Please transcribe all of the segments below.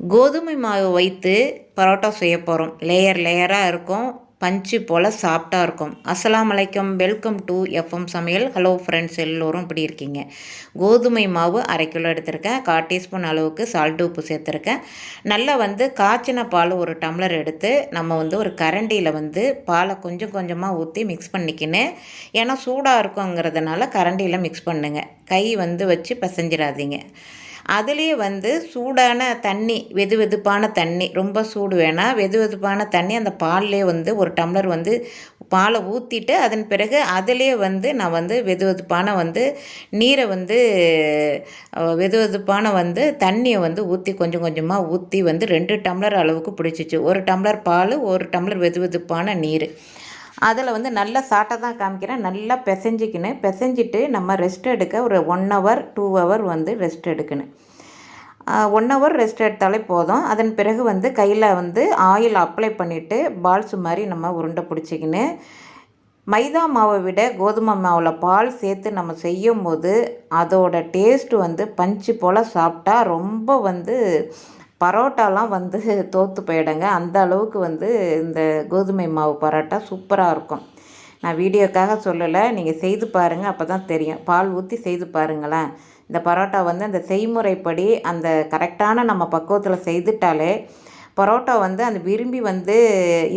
கோதுமை மாவு வைத்து பரோட்டா செய்ய போகிறோம் லேயர் லேயராக இருக்கும். பஞ்சு போல் சாஃப்டாக இருக்கும். அஸ்லாம் அலைக்கும். வெல்கம் டு எஃப்எம் சமையல். ஹலோ ஃப்ரெண்ட்ஸ் எல்லோரும் இப்படி இருக்கீங்க. கோதுமை மாவு அரை கிலோ எடுத்திருக்கேன். கால் டீஸ்பூன் அளவுக்கு சால்ட் உப்பு சேர்த்துருக்கேன். நல்லா வந்து காய்ச்சின பால் ஒரு டம்ளர் எடுத்து நம்ம வந்து ஒரு கரண்டியில் வந்து பாலை கொஞ்சம் கொஞ்சமாக ஊற்றி மிக்ஸ் பண்ணிக்கின்னு ஏன்னா சூடாக இருக்குங்கிறதுனால கரண்டியில் மிக்ஸ் பண்ணுங்க. கை வந்து வச்சு பிசைஞ்சிடாதீங்க. அதுலேயே வந்து சூடான தண்ணி வெது வெதுப்பான தண்ணி ரொம்ப சூடு வேணாம் வெது வெதுப்பான தண்ணி அந்த பால்லே வந்து ஒரு டம்ளர் வந்து பாலை ஊற்றிட்டு அதன் பிறகு அதிலே வந்து நான் வந்து வெது வெதுப்பான வந்து நீரை வந்து வெது வெதுப்பான வந்து தண்ணியை வந்து ஊற்றி கொஞ்சம் கொஞ்சமாக ஊற்றி வந்து ரெண்டு டம்ளர் அளவுக்கு பிடிச்சிச்சு. ஒரு டம்ளர் பால் ஒரு டம்ளர் வெது வெதுப்பான நீர். அதில் வந்து நல்லா சாட்டை தான் காமிக்கிறேன். நல்லா பிசைஞ்சிக்கணும் பிசைஞ்சிட்டு நம்ம ரெஸ்ட் எடுக்க ஒரு ஒன் ஹவர் டூ ஹவர் வந்து ரெஸ்ட் எடுக்கணும். ஒன் ஹவர் ரெஸ்ட் எடுத்தாலே போதும். அதன் பிறகு வந்து கையில் வந்து ஆயில் அப்ளை பண்ணிவிட்டு பால்ஸ் மாதிரி நம்ம உருண்டை பிடிச்சிக்கின்னு மைதா மாவை விட கோதுமை மாவில் பால் சேர்த்து நம்ம செய்யும் போது அதோட டேஸ்ட் வந்து பஞ்சு போல் சாப்பிட்டா ரொம்ப வந்து பரோட்டாலாம் வந்து தோற்று போயிடுங்க. அந்த அளவுக்கு வந்து இந்த கோதுமை மாவு பரோட்டா சூப்பராக இருக்கும். நான் வீடியோக்காக சொல்லலை. நீங்கள் செய்து பாருங்கள் அப்போ தான் தெரியும். பால் ஊற்றி செய்து பாருங்களேன். இந்த பரோட்டா வந்து அந்த செய்முறைப்படி அந்த கரெக்டான நம்ம பக்குவத்தில் செய்துட்டாலே பரோட்டா வந்து அந்த விரும்பி வந்து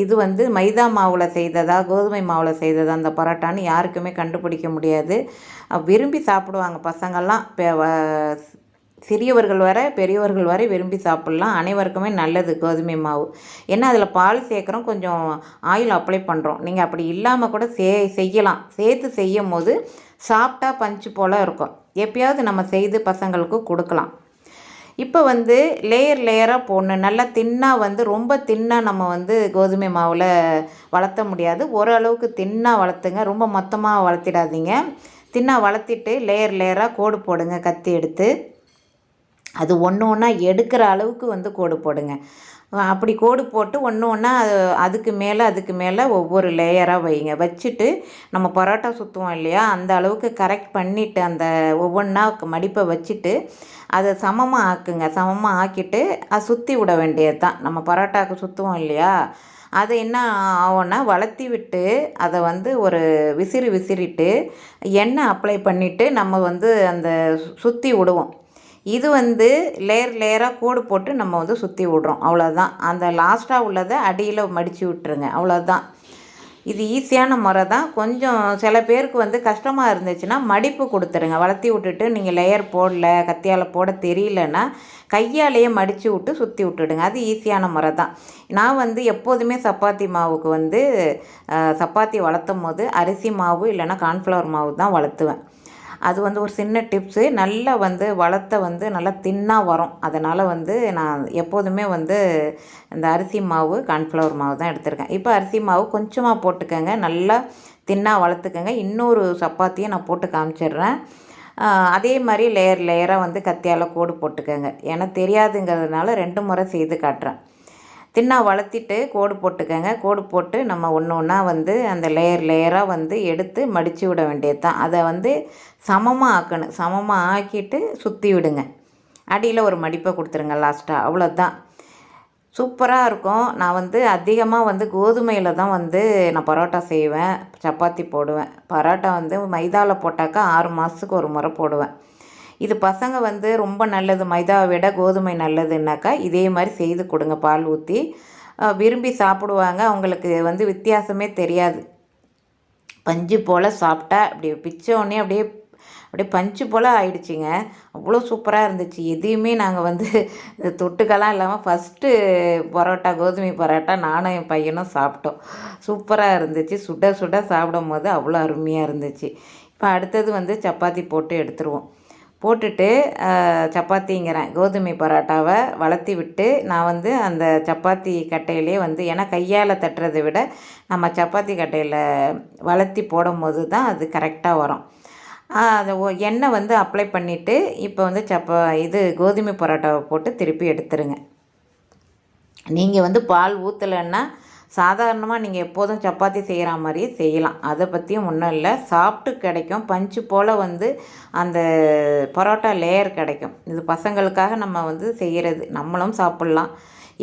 இது வந்து மைதா மாவில் செய்ததா கோதுமை மாவில் செய்ததா அந்த பரோட்டான்னு யாருக்குமே கண்டுபிடிக்க முடியாது. விரும்பி சாப்பிடுவாங்க பசங்கள்லாம். இப்போ சிறியவர்கள் வர பெரியவர்கள் வரை விரும்பி சாப்பிட்லாம். அனைவருக்குமே நல்லது கோதுமை மாவு. ஏன்னா அதில் பால் சேர்க்குறோம் கொஞ்சம் ஆயில் அப்ளை பண்ணுறோம் நீங்கள் அப்படி இல்லாமல் கூட சே செய்யலாம். சேர்த்து செய்யும் போது சாப்பிட்டா பஞ்சு போல் இருக்கும். எப்பயாவது நம்ம செய்து பசங்களுக்கு கொடுக்கலாம். இப்போ வந்து லேயர் லேயராக போடணும். நல்லா தின்னாக வந்து ரொம்ப தின்னாக நம்ம வந்து கோதுமை மாவில் வளர்த்த முடியாது. ஓரளவுக்கு தின்னாக வளர்த்துங்க. ரொம்ப மொத்தமாக வளர்த்திடாதீங்க. தின்னாக வளர்த்திட்டு லேயர் லேயராக கோடு போடுங்க கத்தி எடுத்து. அது ஒன்று ஒன்றா எடுக்கிற அளவுக்கு வந்து கோடு போடுங்க. அப்படி கோடு போட்டு ஒன்று ஒன்றா அது அதுக்கு மேலே அதுக்கு மேலே ஒவ்வொரு லேயராக வைங்க. வச்சுட்டு நம்ம பரோட்டா சுற்றுவோம் இல்லையா? அந்த அளவுக்கு கரெக்ட் பண்ணிவிட்டு அந்த ஒவ்வொன்றா மடிப்பை வச்சுட்டு அதை சமமாக ஆக்குங்க. சமமாக ஆக்கிட்டு அது சுற்றி விட வேண்டியது தான் நம்ம பரோட்டாவுக்கு சுற்றுவோம் இல்லையா? அதை என்ன ஆகும்னா வளர்த்தி விட்டு அதை வந்து ஒரு விசிறி விசிறிட்டு எண்ணெய் அப்ளை பண்ணிவிட்டு நம்ம வந்து அந்த சுற்றி விடுவோம். இது வந்து லேயர் லேயராக கோடு போட்டு நம்ம வந்து சுற்றி விட்றோம். அவ்வளோதான் அந்த லாஸ்ட்டாக உள்ளதை அடியில் மடித்து விட்டுருங்க. அவ்வளோதான் இது ஈஸியான முறை தான் கொஞ்சம் சில பேருக்கு வந்து கஷ்டமாக இருந்துச்சுன்னா மடிப்பு கொடுத்துருங்க. வளர்த்தி விட்டுட்டு நீங்கள் லேயர் போடல கத்தியால் போட தெரியலன்னா கையாலேயே மடித்து விட்டு சுற்றி விட்டுடுங்க. அது ஈஸியான முறை தான் நான் வந்து எப்போதுமே சப்பாத்தி மாவுக்கு வந்து சப்பாத்தி வளர்த்தும் போது அரிசி மாவு இல்லைன்னா கார்ன்ஃப்ளவர் மாவு தான் வளர்த்துவேன். அது வந்து ஒரு சின்ன டிப்ஸு நல்லா வந்து வளர்த்த வந்து நல்லா தின்னாக வரும். அதனால் வந்து நான் எப்போதுமே வந்து இந்த அரிசி மாவு கார்ன்ஃப்ளவர் மாவு தான் எடுத்திருக்கேன். இப்போ அரிசி மாவு கொஞ்சமாக போட்டுக்கோங்க. நல்லா தின்னாக வளர்த்துக்கோங்க. இன்னொரு சப்பாத்தியும் நான் போட்டு காமிச்சிடுறேன். அதே மாதிரி லேயர் லேயராக வந்து கத்தியால் கோடு போட்டுக்கோங்க. ஏன்னா தெரியாதுங்கிறதுனால ரெண்டு முறை செய்து காட்டுறேன். தின்னா வளர்த்திட்டு கோடு போட்டுக்கோங்க. கோடு போட்டு நம்ம ஒன்று ஒன்றா வந்து அந்த லேயர் லேயராக வந்து எடுத்து மடித்து விட வேண்டியது தான் அதை வந்து சமமாக ஆக்கணும். சமமாக ஆக்கிட்டு சுற்றி விடுங்க. அடியில் ஒரு மடிப்பை கொடுத்துருங்க லாஸ்ட்டாக அவ்வளோதான் சூப்பராக இருக்கும். நான் வந்து அதிகமாக வந்து கோதுமையில் தான் வந்து நான் பரோட்டா செய்வேன். சப்பாத்தி போடுவேன். பரோட்டா வந்து மைதாவில் போட்டாக்கா ஆறு மாதத்துக்கு ஒரு முறை போடுவேன். இது பசங்க வந்து ரொம்ப நல்லது. மைதாவை விட கோதுமை நல்லதுன்னாக்கா இதே மாதிரி செய்து கொடுங்க பால் ஊற்றி விரும்பி சாப்பிடுவாங்க. அவங்களுக்கு வந்து வித்தியாசமே தெரியாது. பஞ்சு போல் சாப்பிட்டா அப்படி பிச்சோடனே அப்படியே அப்படியே பஞ்சு போல் ஆயிடுச்சுங்க. அவ்வளோ சூப்பராக இருந்துச்சு. எதையுமே நாங்கள் வந்து தொட்டுக்கெல்லாம் இல்லாமல் ஃபஸ்ட்டு பரோட்டா கோதுமை பரோட்டா நானும் என் பையனும் சாப்பிட்டோம். சூப்பராக இருந்துச்சு. சுட சுட சாப்பிடும் போது அவ்வளோ அருமையாக இருந்துச்சு. இப்போ அடுத்தது வந்து சப்பாத்தி போட்டு எடுத்துருவோம். போட்டுட்டு சப்பாத்திங்கிறேன். கோதுமை பரோட்டாவை வளர்த்தி விட்டு நான் வந்து அந்த சப்பாத்தி கட்டையிலே வந்து ஏன்னா கையால் தட்டுறதை விட நம்ம சப்பாத்தி கட்டையில் வளர்த்தி போடும்போது தான் அது கரெக்டாக வரும். அதை எண்ணெய் வந்து அப்ளை பண்ணிவிட்டு இப்போ வந்து சப்பா இது கோதுமை பரோட்டாவை போட்டு திருப்பி எடுத்துருங்க. நீங்கள் வந்து பால் ஊற்றலைன்னா சாதாரணமாக நீங்கள் எப்போதும் சப்பாத்தி செய்கிற மாதிரியே செய்யலாம். அதை பற்றியும் ஒன்றும் இல்லை. சாப்பிட்டு கிடைக்கும். பஞ்சு போல் வந்து அந்த பரோட்டா லேயர் கிடைக்கும். இது பசங்களுக்காக நம்ம வந்து செய்கிறது நம்மளும் சாப்பிட்லாம்.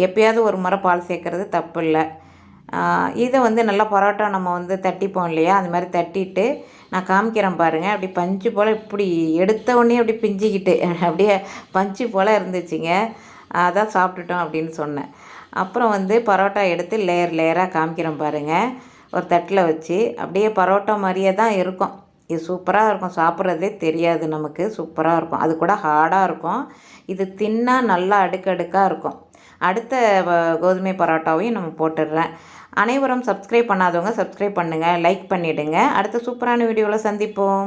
எப்பயாவது ஒரு முறை பால் சேர்க்குறது தப்பு இல்லை. இதை வந்து நல்லா பரோட்டா நம்ம வந்து தட்டிப்போம் இல்லையா? அந்த மாதிரி தட்டிட்டு நான் காமிக்கிறேன் பாருங்கள் அப்படி பஞ்சு போல் இப்படி எடுத்த உடனே அப்படி பிஞ்சிக்கிட்டு அப்படியே பஞ்சு போல் இருந்துச்சுங்க. அதான் சாப்பிட்டுட்டோம் அப்படின்னு சொன்னேன். அப்புறம் வந்து பரோட்டா எடுத்து லேயர் லேயராக காமிக்கிறோம் பாருங்கள் ஒரு தட்டில் வச்சு அப்படியே பரோட்டா மாதிரியே தான் இருக்கும். இது சூப்பராக இருக்கும். சாப்பிட்றதே தெரியாது நமக்கு. சூப்பராக இருக்கும். அது கூட ஹார்டாக இருக்கும். இது தின்னாக நல்லா அடுக்கடுக்காக இருக்கும். அடுத்த கோதுமை பரோட்டாவையும் நம்ம போட்டுடுறேன். அனைவரும் சப்ஸ்கிரைப் பண்ணாதவங்க சப்ஸ்கிரைப் பண்ணுங்கள் லைக் பண்ணிவிடுங்க அடுத்த சூப்பரான வீடியோவில் சந்திப்போம்.